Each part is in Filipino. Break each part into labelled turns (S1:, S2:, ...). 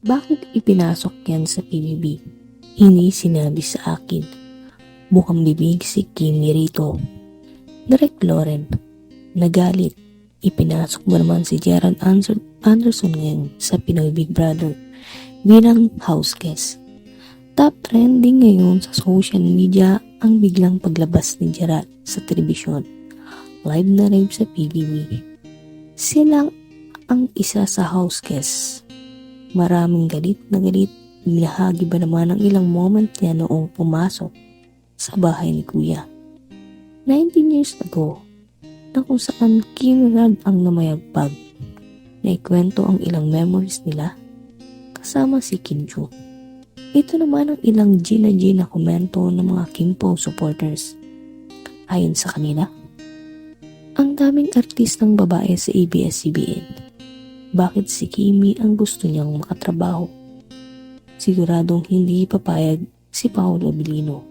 S1: Bakit ipinasok yan sa PBB? Hindi sinabi sa akin. Mukhang bibig si Kimi rito. Direk Loren, nagalit. Ipinasok mo naman si Gerald Anderson, ngayon sa Pinoy Big Brother bilang house guest. Top trending ngayon sa social media ang biglang paglabas ni Gerald sa telebisyon. Live na live sa PBB. Sila ang isa sa house guest. Maraming galit na galit. Binahagi ba naman ang ilang moment niya noong pumasok sa bahay ni Kuya. 19 years ago, na kung saan Kim Rad ang namayagpag. Naikwento ang ilang memories nila kasama si Kim. Ito naman ang ilang Gina Gina komento ng mga Kim Po supporters. Ayon sa kanila, ang daming artistang babae sa ABS-CBN. Bakit si Kimi ang gusto niyang makatrabaho? Siguradong hindi papayag si Paolo Abilino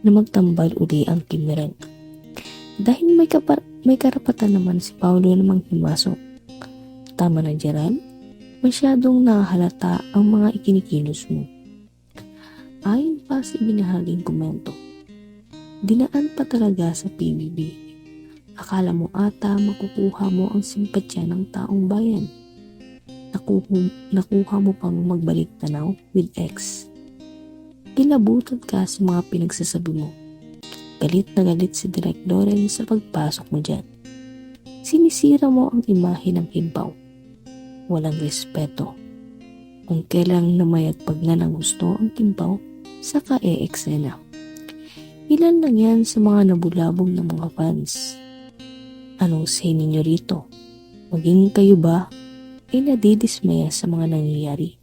S1: na magtambal uli ang Kim. Dahil may, kapar- may karapatan naman si Paolo namang pumasok. Tama na Gerald, masyadong nakahalata ang mga ikinikilos mo. Ayon pa sa ibinahaging komento, dinaan pa talaga sa PBB. Akala mo ata makukuha mo ang simpatya ng taong bayan. Nakuha, nakuha mo pang magbalik tanaw with X. Kilabutan ka sa mga pinagsasabi mo. Galit na galit si Direk Loren sa pagpasok mo dyan. Sinisira mo ang imahe ng Kimpaw. Walang respeto. Kung kailang namayagpag na ng gusto ang Kimpaw, saka e-eksena. Ilan lang yan sa mga nabulabog ng mga fans. Anong say ninyo rito? Maging kayo ba ay nadidismaya sa mga nangyayari?